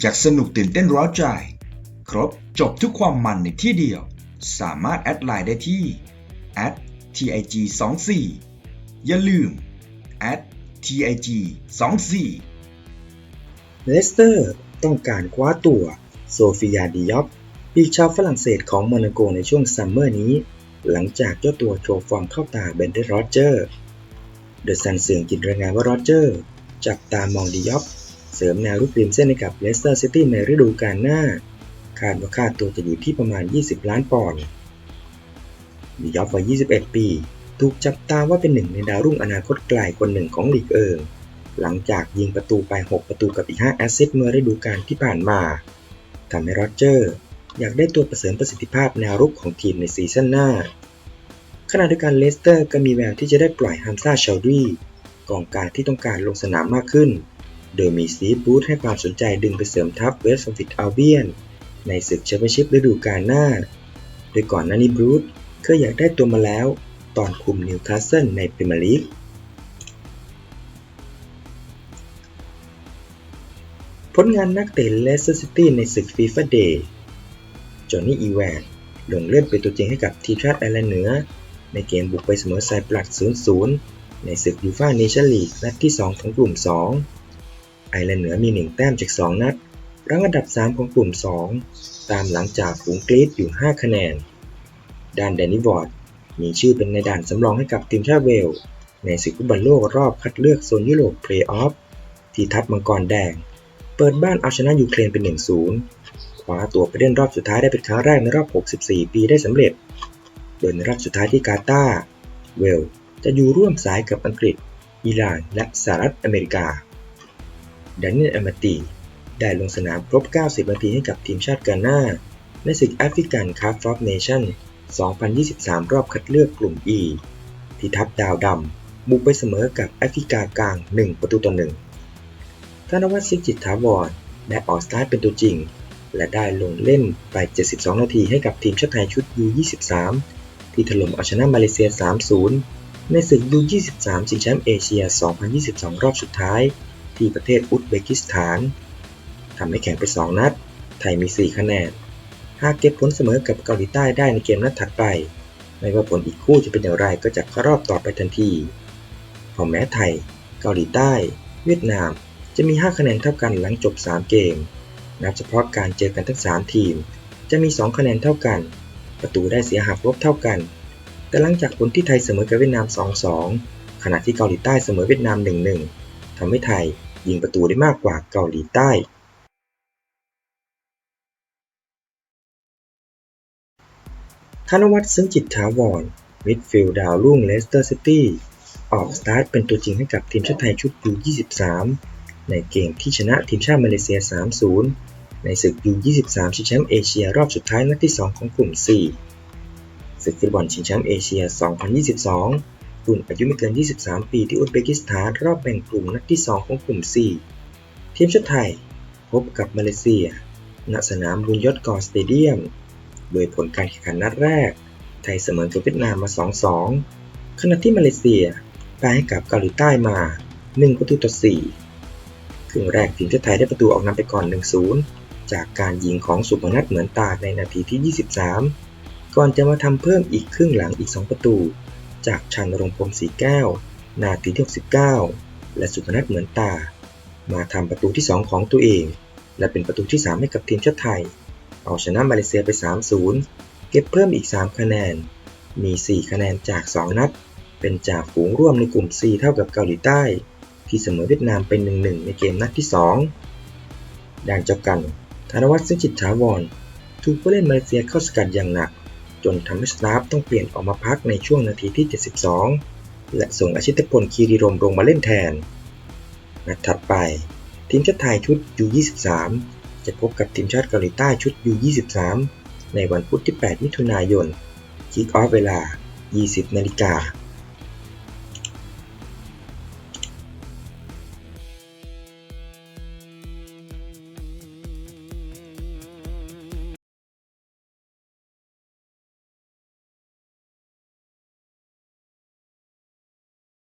อยากสนุกตื่นเต้นร้าวใจ ครบจบทุกความมันในที่เดียว สามารถแอดไลน์ได้ที่ @tig 2 4อย่าลืม @tig 2 4เลสเตอร์ต้องการคว้าตัว โซฟียาดิยอปปีกชาวฝรั่งเศสของโมนาโกในช่วงซัมเมอร์นี้ หลังจากเจ้าตัวโชว์ฟอร์มเข้าตาเบนเดอร์โรเจอร์ เดอะซันเสืองกินรายงานว่าโรเจอร์ จับตามองดิยอป เสริมแนวรุกริมเส้นให้กับเลสเตอร์ซิตี้ในฤดูกาลหน้า คาดว่าค่าตัวจะอยู่ที่ประมาณ 20 ล้านปอนด์ดิยอปวัย 21 ปี ถูกจับตาว่าเป็นหนึ่งในดาวรุ่งอนาคตไกลคนหนึ่งของลีกเอิง หลังจากยิงประตูไป 6 ประตูกับอีก 5 แอสซิสต์เมื่อฤดูกาลที่ผ่านมาทำให้โรเจอร์ อยากได้ตัวเสริมประสิทธิภาพแนวรุกของทีมในซีซั่นหน้า ขณะเดียวกันเลสเตอร์ก็มีแววที่จะได้ปล่อยฮัมซาเชาลดีกองกางที่ต้องการลงสนามมากขึ้น โดยมีซีบูธให้ความสนใจดึงไปเสริมทัพเวสต์ฟิตอัลเบียน ในศึกแชมเปี้ยนชิพฤดูกาลหน้า โดยก่อนหน้านี้บรูซเคยอยากได้ตัวมาแล้ว ตอนคุมนิวคาสเซิลในพรีเมียร์ลีกผลงานนักเตะเลสเตอร์ซิตี้ในศึกฟีฟ่าเดย์จอห์นนี่อีแวนลงเล่นเป็นตัวจริงให้กับทีมชาติไอร์แลนด์เหนือ ในเกมบุกไปเสมอไซปรัส0-0 ในศึกยูฟ่าเนชั่นลีกนัดที่ 2 ของกลุ่ม 2 ไอร์แลนด์เหนือมี 1 แต้มจาก 2 นัด รั้งอันดับ 3 ของกลุ่ม 2 ตามหลังจากฝูงกรีดอยู่ 5 คะแนน ด้านแดนนิวอร์ดมีชื่อเป็นในด่านสำรองให้กับทีมชาติเวล ในศึกฟุตบอลโลกรอบคัดเลือกโซนยุโรปเพลย์ออฟที่ทัพมังกรแดง เปิดบ้านเอาชนะยูเครนเป็น 1-0 คว้าตัวไปเล่นรอบสุดท้ายได้เป็นครั้งแรกในรอบ 64 ปีได้สำเร็จ โดยในรอบสุดท้ายที่กาตาร์เวลจะอยู่ร่วมสายกับอังกฤษ อิหร่าน และสหรัฐอเมริกา แดนเนียลอมาตีได้ลงสนามครบ 90 นาทีให้กับทีมชาติกาน้าในศึกแอฟริกันคัพฟอฟเนชั่น 2023 รอบคัดเลือกกลุ่ม E ที่ทัพดาวดำบุกไปเสมอกับแอฟริกากลาง 1 ประตูต่อ1ธนวัฒน์สิงห์จิตถาวรได้ออกสตาร์ทเป็นตัวจริง และได้ลงเล่นไป 72 นาทีให้กับทีมชาติไทยชุด U23 ที่ถล่มเอาชนะมาเลเซีย 3-0 ในศึก U23 ชิงแชมป์เอเชีย 2022 รอบสุดท้าย ที่ประเทศอุซเบกิสถานทำให้แข่งไป 2 นัด ไทยมี 4 คะแนน หากเก็บผลเสมอกับเกาหลีใต้ได้ในเกมนัดถัดไป ไม่ว่าผลอีกคู่จะเป็นอย่างไรก็จะเข้ารอบต่อไปทันที พอแม้ไทย เกาหลีใต้ เวียดนาม จะมี 5 คะแนนเท่ากันหลังจบ 3 เกม นับเฉพาะการเจอกันทั้ง 3 ทีม จะมี 2 คะแนนเท่ากัน ประตูได้เสียหักลบเท่ากัน แต่หลังจากผลที่ไทยเสมอกับเวียดนาม 2-2 ขณะที่เกาหลีใต้เสมอเวียดนาม 1-1ทำให้ไทย ยิงประตูได้มากกว่าเกาหลีใต้ ธนวัฒน์ซึ้งจิตถาวร มิดฟิลด์ดาวรุ่งเลสเตอร์ซิตี้ ออกสตาร์ทเป็นตัวจริงให้กับทีมชาติไทยชุด U23 ในเกมที่ชนะทีมชาติมาเลเซีย 3-0 ในศึก U23 ชิงแชมป์เอเชียรอบสุดท้ายนัดที่ 2 ของกลุ่ม 4 ศึกฟุตบอลชิงแชมป์เอเชีย 2022 รุ่นอายุไม่เกิน 23 ปีที่อุซเบกิสถานรอบแบ่งกลุ่มนัดที่ 2 ของกลุ่ม4ทีมชาติไทย พบกับมาเลเซีย ณ สนามบุญยศกอรสเตเดียม โดยผลการแข่งขันนัดแรก ไทยเสมอกับเวียดนามมา 2-2 ขณะที่มาเลเซียแพ้ให้กับเกาหลีใต้มา 1 ประตูต่อ 4 ครึ่งแรกทีมชาติไทยได้ประตูออกนำไปก่อน 1-0 จากการยิงของสุพนัทเหมือนตาในนาทีที่ 23 ก่อนจะมาทำเพิ่มอีกครึ่งหลังอีก 2 ประตู จากชันรงพรมสีแก้ว นาทีที่ 69 และสุพนัทเหมือนตา มาทำประตูที่ 2 ของตัวเอง และเป็นประตูที่ 3 ให้กับทีมชาติไทย เอาชนะมาเลเซียไป 3-0 เก็บเพิ่มอีก 3 คะแนน มี 4 คะแนนจาก 2 นัด เป็นจ่าฝูงร่วมในกลุ่ม C เท่ากับเกาหลีใต้ ที่เสมอเวียดนามเป็น 1-1 ในเกมนัดที่ 2 ด่านเจ้ากันธนวัฒน์ซึ่งจิตถาวรถูกผู้เล่นมาเลเซียเข้าสกัดอย่างหนัก จนทำให้สตาฟต้องเปลี่ยนออกมาพักในช่วงนาทีที่ 72 และส่งอาชิตพลคีรีรมลงมาเล่นแทน นัดถัดไป ทีมชาติไทยชุด U23 จะพบกับทีมชาติเกาหลีใต้ชุด U23 ในวันพุธที่ 8 มิถุนายนคิกออฟเวลา 20 นาฬิกา